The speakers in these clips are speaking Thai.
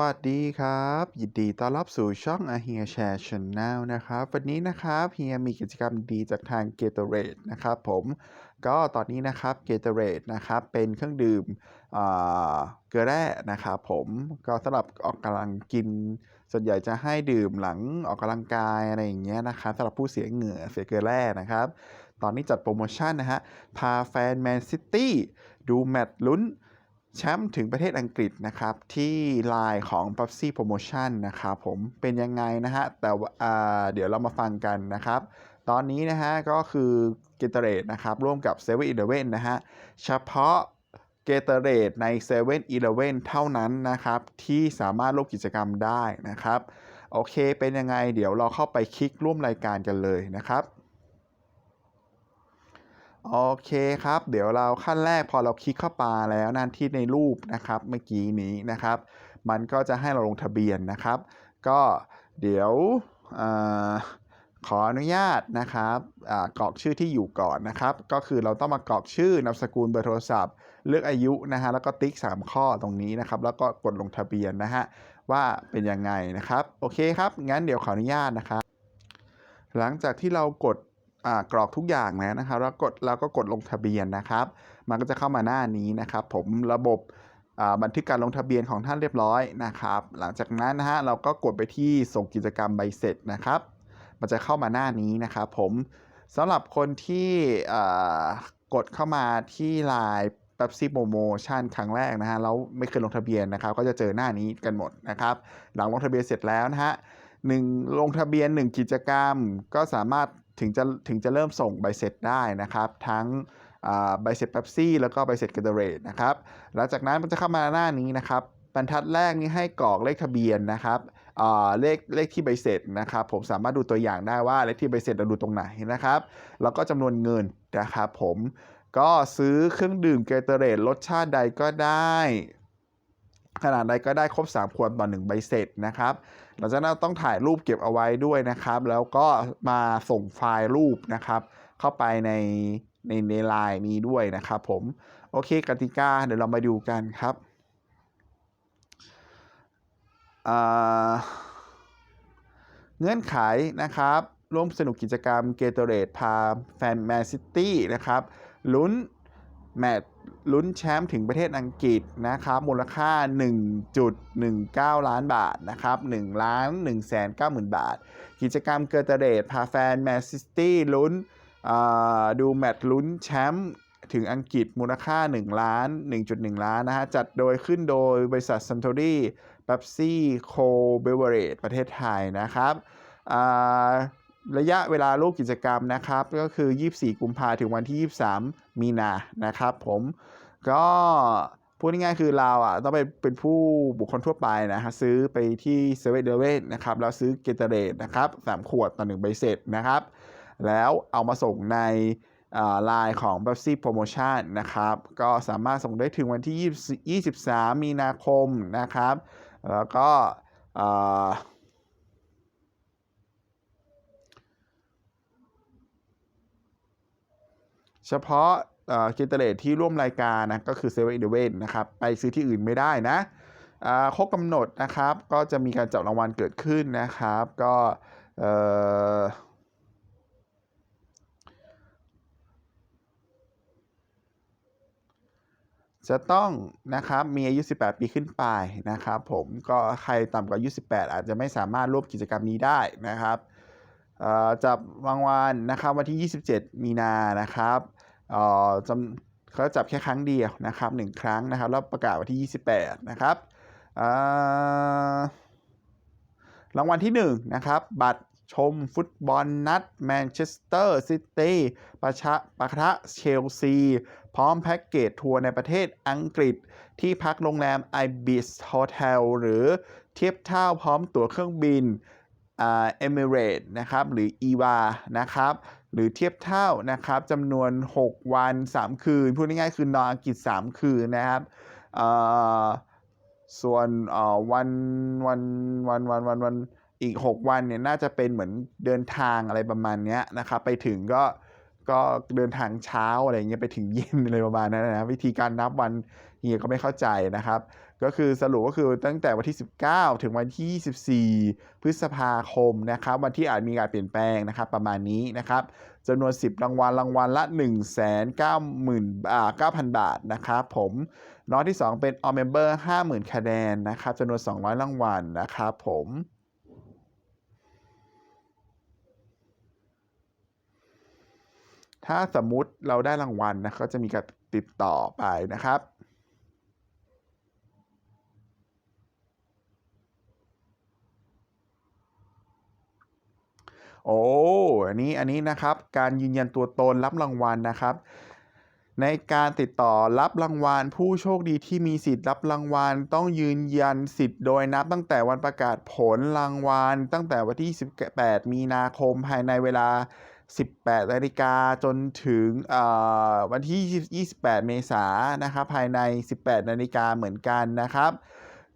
วัสดีครับ ยินดีต้อนรับสู่ช่องอาเฮียแชร์ช n แนลนะครับ วันนี้นะครับเฮียมีกิจกรรมดีจากทาง g a t o r a d e นะครับผมก็ตอนนี้นะครับ g a t o r a d e นะครับเป็นเครื่องดื่มอ่าเกลือแร่นะครับผมก็สำหรับออกกำลังกิน ส่วนใหญ่จะให้ดื่มหลังออกกำลังกายอะไรอย่างเงี้ยนะครับสำหรับผู้เสียเหงื่อเสียเกลือแร่นะครับ ตอนนี้จัดโปรโมชั่นนะฮะพาแฟนแมนซิตี้ดูแมตช์ลุ้น แชมป์ถึงประเทศอังกฤษนะครับ ที่ไลน์ของ p e p s i Promotion นะครับผมเป็นยังไงนะฮะ แต่ว่าเดี๋ยวเรามาฟังกันนะครับ ตอนนี้นะฮะ ก็คือ g a t o r a d e นะครับ ร่วมกับ7 e เ e ่ e อนะฮะ เฉพาะ g a t o r a d e ใน7 e เ e ่ e เท่านั้นนะครับ ที่สามารถร่วมกิจกรรมได้นะครับ โอเคเป็นยังไง เดี๋ยวเราเข้าไปคลิกร่วมรายการกันเลยนะครับ โอเคครับ เดี๋ยวเราขั้นแรกพอเราคลิกเข้าไปแล้วนั่นที่ในรูปนะครับเมื่อกี้นี้นะครับ มันก็จะให้เราลงทะเบียนนะครับ ก็เดี๋ยวอขออนุญาตนะครับกรอกชื่อที่อยู่ก่อนนะครับ ก็คือเราต้องมากรอกชื่อนามสกุลเบอร์โทรศัพท์ เลือกอายุนะฮะแล้วก็ติ๊ก 3 ข้อตรงนี้นะครับ แล้วก็กดลงทะเบียนนะฮะว่าเป็นยังไงนะครับ โอเคครับ งั้นเดี๋ยวขออนุญาตนะครับหลังจากที่เรากด กรอกทุกอย่างแล้วนะครับแล้วกดเราก็กดลงทะเบียนนะครับ มันก็จะเข้ามาหน้านี้นะครับ ผมระบบบันทึกการลงทะเบียนของท่านเรียบร้อยนะครับ หลังจากนั้นนะฮะเราก็กดไปที่ส่งกิจกรรมใบเสร็จนะครับ มันจะเข้ามาหน้านี้นะครับ ผมสำหรับคนที่กดเข้ามาที่ไลน์แป๊บซี่โปรโมชั่นครั้งแรกนะฮะแล้วไม่เคยลงทะเบียนนะครับ ก็จะเจอหน้านี้กันหมดนะครับ หลังลงทะเบียนเสร็จแล้วนะฮะหนึ่งลงทะเบียน 1 กิจกรรมก็สามารถ ถึงจะถึงจะเริ่มส่งใบเสร็จได้นะครับ ทั้งใบเสร็จเป๊ปซี่แล้วก็ใบเสร็จกระเรดนะครับหลังจากนั้นมันจะเข้ามาหน้านี้นะครับบรรทัดแรกนี้ให้กรอกเลขทะเบียนนะครับเลขเลขที่ใบเสร็จนะครับ ผมสามารถดูตัวอย่างได้ว่าเลขที่ใบเสร็จเราดูตรงไหนนะครับ แล้วก็จำนวนเงินนะครับผมก็ซื้อเครื่องดื่มเกเตเรดรสชาติใดก็ได้ ขนาดใดก็ได้ครบ 3 ขวดต่อ1ใบเสร็จนะครับ หลังจากนั้นต้องถ่ายรูปเก็บเอาไว้ด้วยนะครับ แล้วก็มาส่งไฟล์รูปนะครับ เข้าไปในในในไลน์นี้ด้วยนะครับผมโอเคกติกาเดี๋ยวเรามาดูกันครับอ่าเงื่อนไขนะครับ ร่วมสนุกกิจกรรมเกตเร e พาแฟนแมนซิตี้นะครับลุ้นแมตช์ ลุ้นแชมป์ถึงประเทศอังกฤษนะครับมูลค่า 1.19 ล้านบาทนะครับ1ล้าน1แสน9หมื่นบาท กิจกรรมเกิร์ตเรดพาแฟนแมนซิตี้ลุ้นดูแมตช์ลุ้นแชมป์ถึงอังกฤษมูลค่า 1 ล้าน 1.1 ล้านนะฮะ จัดโดยขึ้นโดยบริษัทซันโตรีเบปซี่โคเบเวอเรจประเทศไทยนะครับ ระยะเวลารูปกิจกรรมนะครับ ก็คือ 24 กุมภาถึงวันที่ 23 มีนานะครับผมก็พูดง่ายๆคือเราอะต้องไปเป็นผู้บุคคลทั่วไปนะฮะซื้อไปที่เซเว่นเดเว่นนะครับแล้วซื้อเกตเรดนะครับ3ขวดต่อ1ใบเสร็จนะครับ แล้วเอามาส่งในไลน์ของ b e p s i Promotion นะครับ ก็สามารถส่งได้ถึงวันที่ 23 มีนาคมนะครับ แล้วก็อ่า เฉพาะกิตเรตที่ร่วมรายการนะก็คือเซเว่นเดเวนนะครับไปซื้อที่อื่นไม่ได้นะอ่าครบกำหนดนะครับ ก็จะมีการจับรางวัลเกิดขึ้นนะครับ ก็เอ่อจะต้องนะครับมีอายุ 18 ปีขึ้นไปนะครับผมก็ใครต่ำกว่าอายุ 18 อาจจะไม่สามารถร่วมกิจกรรมนี้ได้นะครับจับรางวัลนะครับวันที่ 27 มีนานะครับ จำเขาจับแค่ครั้งเดียวนะครับหนึ่งครั้งนะครับแล้วประกาศวันที่ 28 นะครับรางวัลที่1นะครับบัตรชมฟุตบอลนัดแมนเชสเตอร์ซิตี้ประชะปะทะเชลซี พร้อมแพ็กเกจทัวร์ในประเทศอังกฤษ ที่พักโรงแรม Ibis Hotel หรือเทียบเท่าพร้อมตั๋วเครื่องบินเอมิเรตนะครับหรือ EVA นะครับ หรือเทียบเท่านะครับจำนวน 6 วัน 3 คืน พูดง่ายๆคือนอนอังกฤษ 3 คืนนะครับส่วนวันวันวันวันวันวันอีก 6 วันเนี่ยน่าจะเป็นเหมือนเดินทางอะไรประมาณนี้นะครับ ไปถึงก็ ก็เดินทางเช้าอะไรเงี้ยไปถึงเย็นอะไรประมาณนั้นนะวิธีการนับวันเฮียก็ไม่เข้าใจนะครับ ก็คือสรุปก็คือตั้งแต่วันที่ 19 ถึงวันที่ 24 พฤษภาคมนะครับ วันที่อาจมีการเปลี่ยนแปลงนะครับ ประมาณนี้นะครับจำนวน 10 รางวัลรางวัลละ 1 9 0 0 0 0อ่า9,000บาทนะครับผมน้องที่ 2 เป็น All Member 50,000 คะแนนนะครับจำนวน 200 รางวัลนะครับผม ถ้าสมมุติเราได้รางวัลนะก็จะมีการติดต่อไปนะครับ โอ้อันนี้อันนี้นะครับ การยืนยันตัวตนรับรางวัลนะครับในการติดต่อรับรางวัล ผู้โชคดีที่มีสิทธิ์รับรางวัล ต้องยืนยันสิทธิ์โดยนับตั้งแต่วันประกาศผลรางวัล ตั้งแต่วันที่ 18 มีนาคมภายในเวลา 18นาฬิกาจนถึงวันที่ 28 เมษายนนะครับภายใน 18 นาฬิกาเหมือนกันนะครับ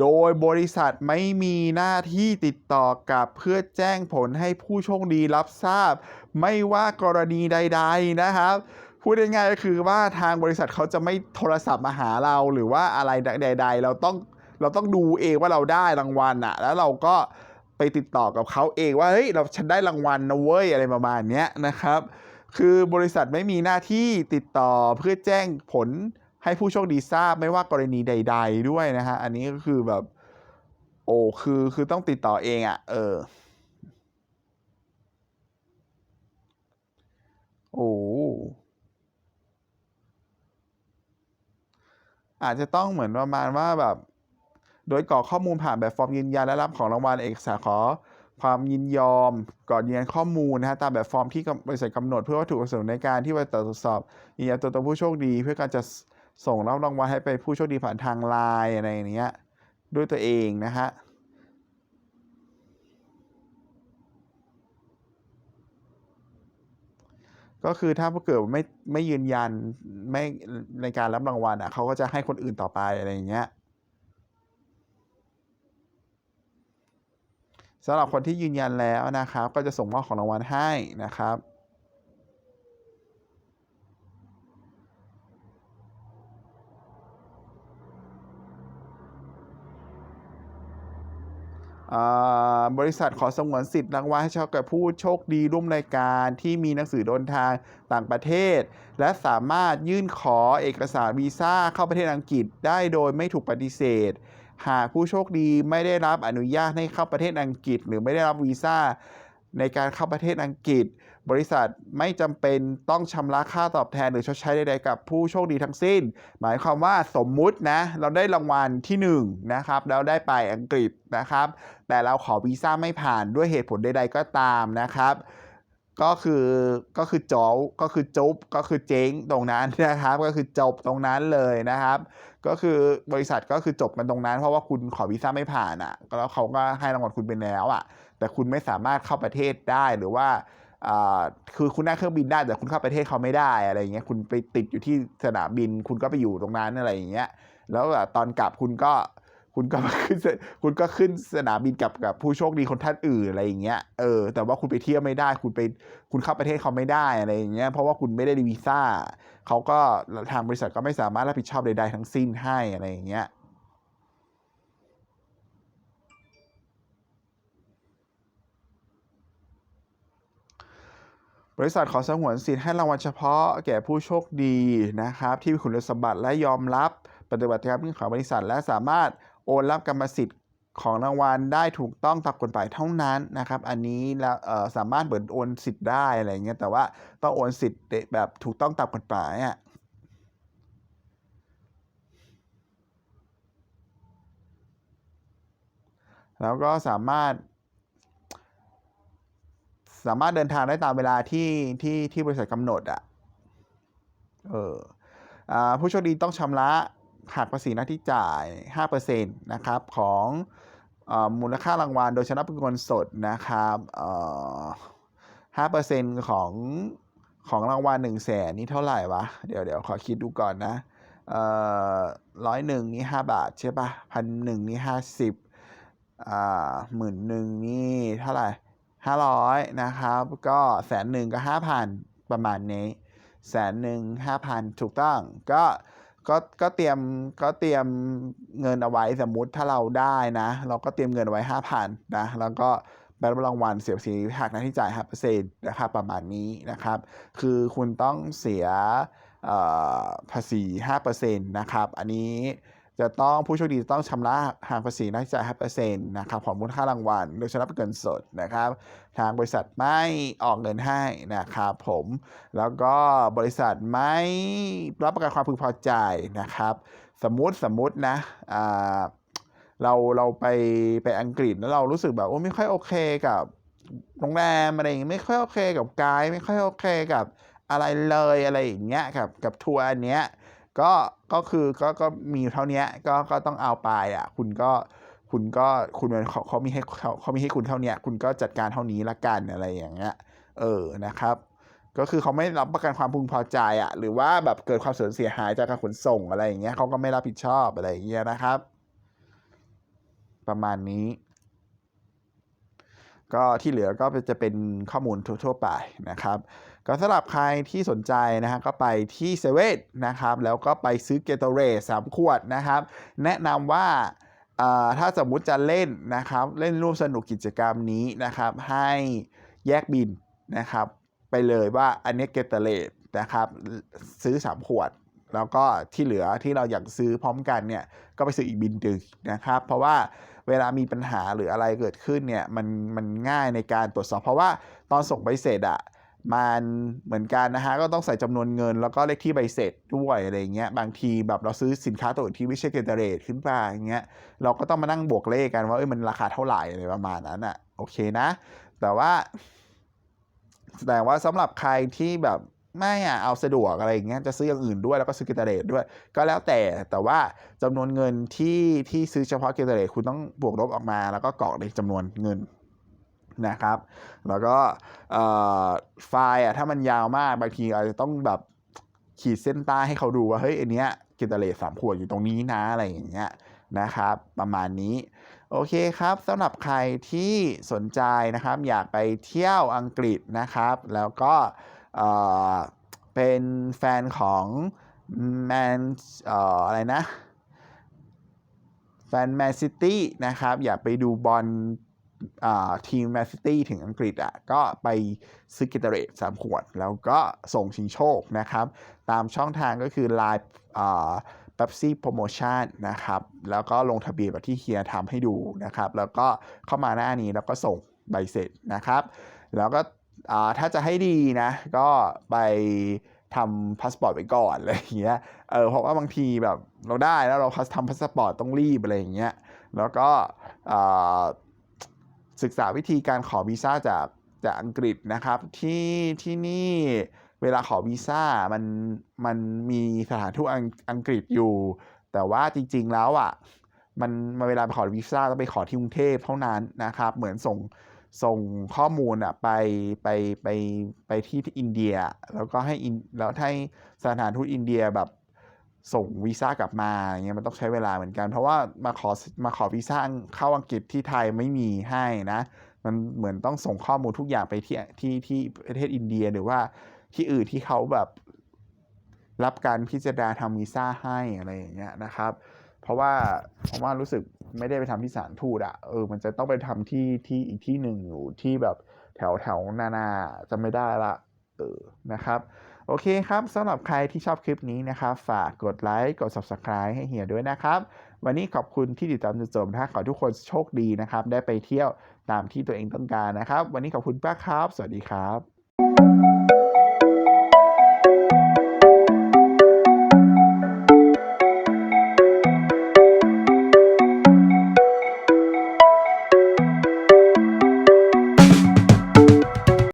โดยบริษัทไม่มีหน้าที่ติดต่อกับเพื่อแจ้งผลให้ผู้โชคดีรับทราบ ไม่ว่ากรณีใด ๆนะครับพูดง่ายๆก็คือว่าทางบริษัทเขาจะไม่โทรศัพท์มาหาเราหรือว่าอะไรใด ๆ เราต้องเราต้องดูเองว่าเราได้รางวัลอะแล้วเราก็ ไปติดต่อกับเขาเองว่าเฮ้ยเราฉันได้รางวัลนะเว้ยอะไรประมาณนี้นะครับ คือบริษัทไม่มีหน้าที่ติดต่อเพื่อแจ้งผลให้ผู้โชคดีทราบไม่ว่ากรณีใด ๆ ด้วยนะฮะอันนี้ก็คือแบบโอ้คือคือต้องติดต่อเองอะ่ะ เออ โอ้อาจจะต้องเหมือนประมาณว่าแบบ โดยกรอกข้อมูลผ่านแบบฟอร์มยืนยันและรับของรางวัลเอกสารขอความยินยอมก่อนยืนยันข้อมูลนะฮะตามแบบฟอร์มที่บริษัทกำหนดเพื่อวัตถุประสงค์ในการที่บริษัทตรวจสอบยืนยันตัวตนผู้โชคดี เพื่อการจะส่งรับรางวัลให้ไปผู้โชคดีผ่านทางไลน์อะไรอย่างเงี้ยด้วยตัวเองนะฮะก็คือถ้าเกิดไม่ไม่ยืนยันไม่ในการรับรางวัลอะเขาก็จะให้คนอื่นต่อไปอะไรอย่างเงี้ย สำหรับคนที่ยืนยันแล้วนะครับ ก็จะส่งมอบของรางวัลให้นะครับบริษัทขอสงวนสิทธิ์รางวัลให้เฉพาะกับผู้โชคดีร่วมรายการที่มีหนังสือเดินทางต่างประเทศ และสามารถยื่นขอเอกสารวีซ่าเข้าประเทศอังกฤษได้โดยไม่ถูกปฏิเสธ หากผู้โชคดีไม่ได้รับอนุญาตให้เข้าประเทศอังกฤษ หรือไม่ได้รับวีซ่าในการเข้าประเทศอังกฤษ บริษัทไม่จำเป็นต้องชำระค่าตอบแทนหรือชดใช้ใดๆกับผู้โชคดีทั้งสิ้น หมายความว่าสมมุตินะ เราได้รางวัลที่1นนะครับแล้วได้ไปอังกฤษนะครับ แต่เราขอวีซ่าไม่ผ่านด้วยเหตุผลใดๆก็ตามนะครับ ก็คือก็คือจบก็คือจบก็คือเจ๊งตรงนั้นนะครับ ก็คือจบตรงนั้นเลยนะครับ ก็คือบริษัทก็คือจบกันตรงนั้น เพราะว่าคุณขอวีซ่าไม่ผ่านอะแล้วเขาก็ให้รางวัลคุณไปแล้วอะ แต่คุณไม่สามารถเข้าประเทศได้หรือว่าคือคุณนั่งเครื่องบินได้แต่คุณเข้าประเทศเขาไม่ได้อะไรเงี้ยคุณไปติดอยู่ที่สนามบิน คุณก็ไปอยู่ตรงนั้นอะไรอย่างเงี้ยแล้วตอนกลับคุณก็ คุณก็ขึ้นคุณก็ขึ้นสนามบินกับกับผู้โชคดีคนท่านอื่นอะไรอย่างเงี้ยเออแต่ว่าคุณไปเที่ยวไม่ได้ คุณไปคุณเข้าประเทศเขาไม่ได้อะไรอย่างเงี้ยเพราะว่าคุณไม่ได้วีซ่าเขาก็ทางบริษัทก็ไม่สามารถรับผิดชอบใดๆทั้งสิ้นให้อะไรอย่างเงี้ยบริษัทขอสงวนสิทธิ์ให้รางวัลเฉพาะแก่ผู้โชคดีนะครับ ที่มีคุณสมบัติและยอมรับปฏิบัติการเรื่อของบริษัทและสามารถ โอนรับกรรมสิทธิ์ของรางวัลได้ถูกต้องตามกฎหมายเท่านั้นนะครับ อันนี้แล้วสามารถเบิดโอนสิทธิ์ได้อะไรเงี้ยแต่ว่าต้องโอนสิทธิ์แบบถูกต้องตามกฎหมายอะแล้วก็สามารถ สามารถเดินทางได้ตามเวลาที่ที่ที่บริษัทกำหนดอะเออผู้โชคดีต้องชำระ หักภาษีหน้าที่จ่าย 5%นะครับของอมูลค่ารางวัลโดยชนะเป็นเงินสดนะครับห้าเปอร์เซ็นต์ของของรางวัลหนึ่งแสนนี่เท่าไหร่วะ เดี๋ยวเดี๋ยวขอคิดดูก่อนนะร้อยหนึ่งนี่ห้าบาทใช่ปะพันหนึ่งนี่ห้าสิบอ่าหมื่นหนึ่งนี่เท่าไหร่ห้าร้อยนะครับ ก็แสนหนึ่งก็ห้าพันประมาณนี้แสนหนึ่งห้าพันถูกต้องก็ ก็ก็เตรียมก็เตรียมเงินเอาไว้สมมุติถ้าเราได้นะ เราก็เตรียมเงินเอาไว้ห้าพันนะแล้วก็ใบรับรางวัลเสียภาษีหักหน้าที่จ่ายห้าเปอร์เซ็นต์นะครับประมาณนี้นะครับ คือคุณต้องเสียภาษีห้าเปอร์เซ็นต์นะครับ อันนี้ จะต้องผู้โชคดีจะต้องชำระหางภาษีหน้าที่จ่าย5%นะครับของมูลค่ารางวัลโดยชนะเป็นเงินสดนะครับ ทางบริษัทไม่ออกเงินให้นะครับผม แล้วก็บริษัทไม่รับประกันความพึงพอใจนะครับ สมมุติสมมุตินะเราเราไปไปอังกฤษแล้วเรารู้สึกแบบโอ้ไม่ค่อยโอเคกับโรงแรมอะไรอย่างเงี้ยไม่ค่อยโอเคกับไกด์ไม่ค่อยโอเคกับอะไรเลยอะไรอย่างเงี้ยกับกับทัวร์อันเนี้ย ก็ก็คือก็ก็มีเท่านี้ก็ก็ต้องเอาไปอะ คุณก็คุณก็คุณเขาเขามีให้เขาเขามีให้คุณเท่านี้คุณก็จัดการเท่านี้ละกันอะไรอย่างเงี้ยเออนะครับ ก็คือเขาไม่รับประกันความพึงพอใจอะ หรือว่าแบบเกิดความเสียหายจากการขนส่งอะไรอย่างเงี้ยเขาก็ไม่รับผิดชอบอะไรอย่างเงี้ยนะครับ ประมาณนี้ ก็ที่เหลือก็จะเป็นข้อมูลทั่วๆไปนะครับ ก็สำหรับใครที่สนใจนะฮะก็ไปที่เซเว่นนะครับ แล้วก็ไปซื้อเกตเรสามขวดนะครับ แนะนำว่าถ้าสมมุติจะเล่นนะครับ เล่นร่วมสนุกกิจกรรมนี้นะครับ ให้แยกบินนะครับ ไปเลยว่าอันนี้เกตเรสนะครับซื้อ 3 ขวด แล้วก็ที่เหลือที่เราอยากซื้อพร้อมกันเนี่ยก็ไปซื้ออีกบินดึงนะครับ เพราะว่าเวลามีปัญหาหรืออะไรเกิดขึ้นเนี่ยมันมันง่ายในการตรวจสอบ เพราะว่าตอนส่งใบเสร็จอะ มันเหมือนกันนะฮะก็ต้องใส่จำนวนเงิน แล้วก็เลขที่ใบเสร็จด้วยอะไรเงี้ยบางทีแบบเราซื้อสินค้าตัวอื่นที่ไม่ใช่เกตเรทขึ้นมาอย่างเงี้ยเราก็ต้องมานั่งบวกเลขกันว่าเอ้ยมันราคาเท่าไหร่อะไรประมาณนั้นอะโอเคนะ แต่ว่า แต่ว่าสำหรับใครที่แบบไม่อะเอาสะดวกอะไรอย่างเงี้ยจะซื้ออย่างอื่นด้วยแล้วก็ซื้อเกตเรทด้วย ก็แล้วแต่แต่ว่าจำนวนเงินที่ที่ซื้อเฉพาะเกตเรทคุณต้องบวกลบออกมา แล้วก็กรอกในจำนวนเงิน นะครับ แล้วก็ไฟล์อะถ้ามันยาวมากบางทีอาจจะต้องแบบขีดเส้นใต้ให้เขาดูว่าเฮ้ยอันเนี้ยเกตเรทสามขวดอยู่ตรงนี้นะอะไรอย่างเงี้ยนะครับ ประมาณนี้ โอเคครับสำหรับใครที่สนใจนะครับ อยากไปเที่ยวอังกฤษนะครับ แล้วก็เป็นแฟนของแมนอะไรนะแฟนแมนซิตี้นะครับ อยากไปดูบอล ทีมแมนซิตี้ถึงอังกฤษอะก็ไปซื้อกิตเรตสามขวด แล้วก็ส่งชิงโชคนะครับ ตามช่องทางก็คือ Line อ่าเ e p ซี่โปรโมชั่นนะครับ แล้วก็ลงทะเบียนแบบที่เฮียทำให้ดูนะครับ แล้วก็เข้ามาหน้านี้แล้วก็ส่งใบเสร็จนะครับ แล้วก็ถ้าจะให้ดีนะ ก็ไปทำพาสปอร์ตไว้ก่อนอะไรอย่างเงี้ย เออเพราะว่าบางทีแบบเราได้แล้วเราทำพาสปอร์ตต้องรีบอะไรอย่างเงี้ย แล้วก็ ศึกษาวิธีการขอวีซ่าจากจากอังกฤษนะครับที่ที่นี่เวลาขอวีซ่ามันมันมีสถานทูตอังอังกฤษอยู่ แต่ว่าจริง ๆแล้วอะมันมาเวลาไปขอวีซ่าต้องไปขอที่กรุงเทพเท่านั้นนะครับ เหมือนส่งส่งข้อมูลอะไปไปไปไปที่ที่อินเดีย แล้วก็ให้อินแล้วให้สถานทูตอินเดียแบบ ส่งวีซ่ากลับมาอย่างเงี้ยมันต้องใช้เวลาเหมือนกัน เพราะว่ามาขอมาขอวีซ่าเข้าอังกฤษที่ไทยไม่มีให้นะ มันเหมือนต้องส่งข้อมูลทุกอย่างไปที่ที่ที่ประเทศอินเดียหรือว่าที่อื่นที่เขาแบบรับการพิจารณาทำวีซ่าให้อะไรอย่างเงี้ยนะครับ เพราะว่าเพราะว่ารู้สึกไม่ได้ไปทำที่สานทูตอะเออมันจะต้องไปทำที่ที่อีกที่หนึ่งอยู่ที่แบบแถวแถวนานาจะไม่ได้ละเออนะครับ โอเคครับสำหรับใครที่ชอบคลิปนี้นะครับ ฝากกดไลค์กด Subscribe ให้เฮียด้วยนะครับ วันนี้ขอบคุณที่ติดตามจนจบนะขอทุกคนโชคดีนะครับ ได้ไปเที่ยวตามที่ตัวเองต้องการนะครับ วันนี้ขอบคุณมากครับ สวัสดีครับ